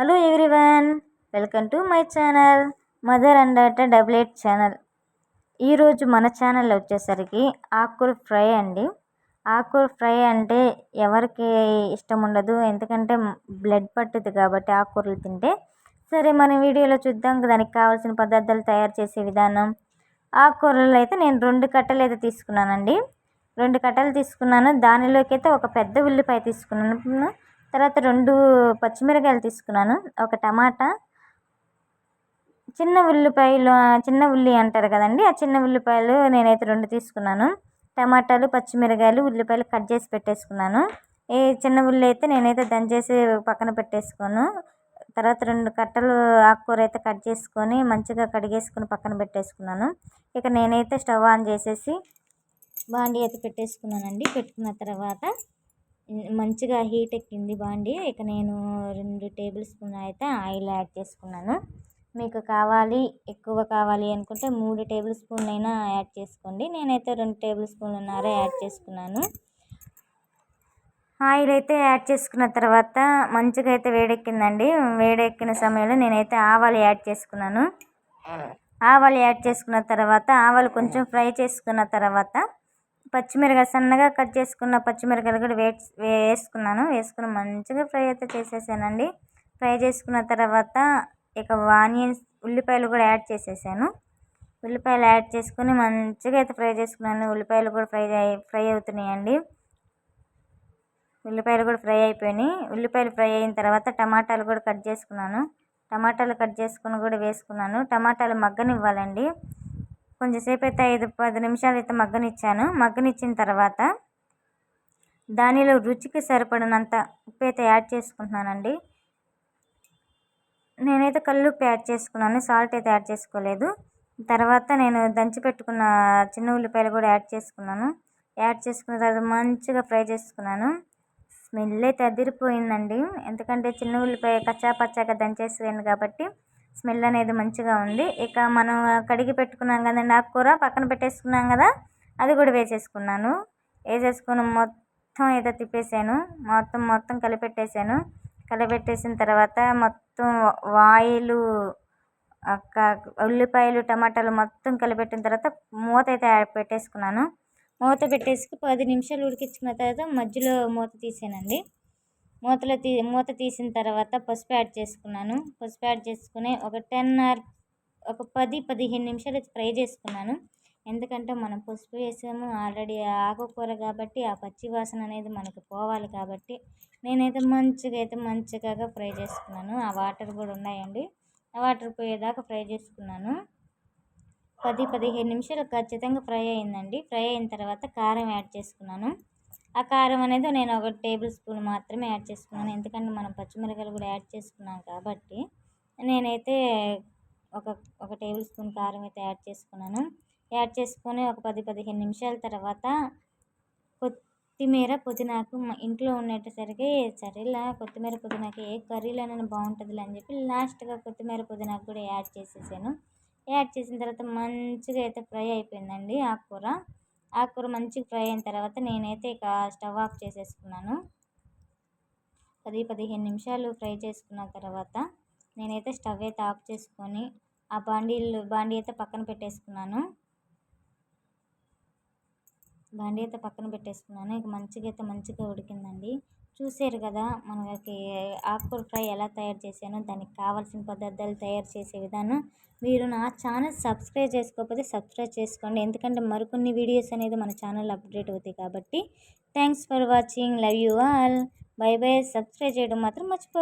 Hello everyone welcome to my channel mother and daughter double eight channel ఈరోజు మన channel వచ్చేసరికి ఆకుకూర fry అండి. ఆకుకూర ఫ్రై అంటే ఎవరికి ఇష్టం ఉండదు ఎందుకంటే బ్లడ్ పట్టుద్ది కాబట్టి ఆకుకూరలు తింటే. సరే మన వీడియోలో చూద్దాం దానికి కావాల్సిన పదార్థాలు తయారు చేసే విధానం. ఆకుకూరలు అయితే నేను రెండు కట్టలు అయితే తీసుకున్నానండి. రెండు కట్టలు తీసుకున్నాను దానిలోకి అయితే ఒక పెద్ద ఉల్లిపాయ తీసుకున్నాను. తర్వాత రెండు పచ్చిమిరకాయలు తీసుకున్నాను. ఒక టమాటా చిన్న ఉల్లిపాయలు చిన్న ఉల్లి అంటారు కదండి ఆ చిన్న ఉల్లిపాయలు నేనైతే రెండు తీసుకున్నాను. టమాటాలు పచ్చిమిరకాయలు ఉల్లిపాయలు కట్ చేసి పెట్టేసుకున్నాను. ఈ చిన్న ఉల్లి అయితే నేనైతే దంచేసి పక్కన పెట్టేసుకోను. తర్వాత రెండు కట్టలు ఆకుకూర అయితే కట్ చేసుకొని మంచిగా కడిగేసుకొని పక్కన పెట్టేసుకున్నాను. ఇక నేనైతే స్టవ్ ఆన్ చేసేసి బాండి అయితే పెట్టేసుకున్నానండి. పెట్టుకున్న తర్వాత మంచిగా హీట్ ఎక్కింది బాండి. ఇక నేను రెండు టేబుల్ స్పూన్ అయితే ఆయిల్ యాడ్ చేసుకున్నాను. మీకు కావాలి ఎక్కువ కావాలి అనుకుంటే మూడు టేబుల్ స్పూన్లు అయినా యాడ్ చేసుకోండి. నేనైతే రెండు టేబుల్ స్పూన్లున్నర యాడ్ చేసుకున్నాను. ఆయిల్ అయితే యాడ్ చేసుకున్న తర్వాత మంచిగా అయితే వేడెక్కిందండి. వేడెక్కిన సమయంలో నేనైతే ఆవాలు యాడ్ చేసుకున్నాను. ఆవాలు యాడ్ చేసుకున్న తర్వాత ఆవాలు కొంచెం ఫ్రై చేసుకున్న తర్వాత పచ్చిమిరకాయ సన్నగా కట్ చేసుకున్న పచ్చిమిరకాయలు కూడా వే వేసుకున్నాను. వేసుకుని మంచిగా ఫ్రై అయితే చేసేసానండి. ఫ్రై చేసుకున్న తర్వాత ఇక ఆనియన్స్ ఉల్లిపాయలు కూడా యాడ్ చేసేసాను. ఉల్లిపాయలు యాడ్ చేసుకుని మంచిగా అయితే ఫ్రై చేసుకున్నాను. ఉల్లిపాయలు కూడా ఫ్రై ఫ్రై అవుతున్నాయండి. ఉల్లిపాయలు కూడా ఫ్రై అయిపోయినాయి. ఉల్లిపాయలు ఫ్రై అయిన తర్వాత టమాటాలు కూడా కట్ చేసుకున్నాను. టమాటాలు కట్ చేసుకుని కూడా వేసుకున్నాను. టమాటాలు మగ్గనివ్వాలండి. కొంచెంసేపు అయితే ఐదు పది నిమిషాలు అయితే మగ్గనిచ్చాను. మగ్గనిచ్చిన తర్వాత దానిలో రుచికి సరిపడినంత ఉప్పు అయితే యాడ్ చేసుకుంటున్నానండి. నేనైతే కల్లుప్పు యాడ్ చేసుకున్నాను. సాల్ట్ అయితే యాడ్ చేసుకోలేదు. తర్వాత నేను దంచి పెట్టుకున్న చిన్న ఉల్లిపాయలు కూడా యాడ్ చేసుకున్నాను. యాడ్ చేసుకున్న తర్వాత మంచిగా ఫ్రై చేసుకున్నాను. స్మెల్ అయితే అదిరిపోయిందండి. ఎందుకంటే చిన్న ఉల్లిపాయ కచ్చా పచ్చాగా దంచేసాను కాబట్టి స్మెల్ అనేది మంచిగా ఉంది. ఇక మనం కడిగి పెట్టుకున్నాం కదండి ఆకుకూర పక్కన పెట్టేసుకున్నాం కదా అది కూడా వేసేసుకున్నాను. వేసేసుకుని మొత్తం ఏదో తిప్పేసాను. మొత్తం మొత్తం కలిపెట్టేసాను. కలిపెట్టేసిన తర్వాత మొత్తం ఆయిల్ ఉల్లిపాయలు టమాటాలు మొత్తం కలిపెట్టిన తర్వాత మూత అయితే పెట్టేసుకున్నాను. మూత పెట్టేసి పది నిమిషాలు ఉడికించుకున్న తర్వాత మధ్యలో మూత తీసానండి. మూతలో తీ మూత తీసిన తర్వాత పసుపు యాడ్ చేసుకున్నాను. పసుపు యాడ్ చేసుకుని ఒక టెన్ ఆర్ ఒక పది పదిహేను నిమిషాలు ఫ్రై చేసుకున్నాను. ఎందుకంటే మనం పసుపు వేసాము ఆల్రెడీ ఆకుకూర కాబట్టి ఆ పచ్చి వాసన అనేది మనకు పోవాలి కాబట్టి నేనైతే మంచిగా అయితే మంచిగా ఫ్రై చేసుకున్నాను. ఆ వాటర్ కూడా ఉన్నాయండి. ఆ వాటర్ పోయేదాకా ఫ్రై చేసుకున్నాను. పది పదిహేను నిమిషాలు ఖచ్చితంగా ఫ్రై అయిందండి. ఫ్రై అయిన తర్వాత కారం యాడ్ చేసుకున్నాను. ఆ కారం అనేది నేను ఒక టేబుల్ స్పూన్ మాత్రమే యాడ్ చేసుకున్నాను. ఎందుకంటే మనం పచ్చిమిరపకాయలు కూడా యాడ్ చేసుకున్నాం కాబట్టి. నేనైతే ఒక ఒక టేబుల్ స్పూన్ కారం అయితే యాడ్ చేసుకున్నాను. యాడ్ చేసుకొని ఒక పది పదిహేను నిమిషాల తర్వాత కొత్తిమీర పుదీనాకు ఇంట్లో ఉండేటసరికి సరేలా కొత్తిమీర పుదీనాకు ఏ కర్రీలోనైనా బాగుంటుందిలే అని చెప్పి లాస్ట్గా కొత్తిమీర పుదీనాకు కూడా యాడ్ చేసేసాను. యాడ్ చేసిన తర్వాత మంచిగా అయితే ఫ్రై అయిపోయిందండి ఆ ఆకుకూర మంచిగా ఫ్రై అయిన తర్వాత నేనైతే ఇక స్టవ్ ఆఫ్ చేసేసుకున్నాను. పది పదిహేను నిమిషాలు ఫ్రై చేసుకున్న తర్వాత నేనైతే స్టవ్ అయితే ఆఫ్ చేసుకొని ఆ బాండీలు బాండీ అయితే పక్కన పెట్టేసుకున్నాను. బాండీ అయితే పక్కన పెట్టేసుకున్నాను. ఇక మంచిగా అయితే మంచిగా ఉడికిందండి. చూసారు కదా మనకి ఆకుకూర ఫ్రై ఎలా తయారు చేశానో దానికి కావాల్సిన పదార్థాలు తయారు చేసే విధానం. మీరు నా ఛానల్ సబ్స్క్రైబ్ చేసుకోకపోతే సబ్స్క్రైబ్ చేసుకోండి. ఎందుకంటే మరికొన్ని వీడియోస్ అనేది మన ఛానల్ అప్డేట్ అవుతాయి కాబట్టి. Thanks for watching. Love you all. Bye bye. Subscribe చేయడం మాత్రం మర్చిపో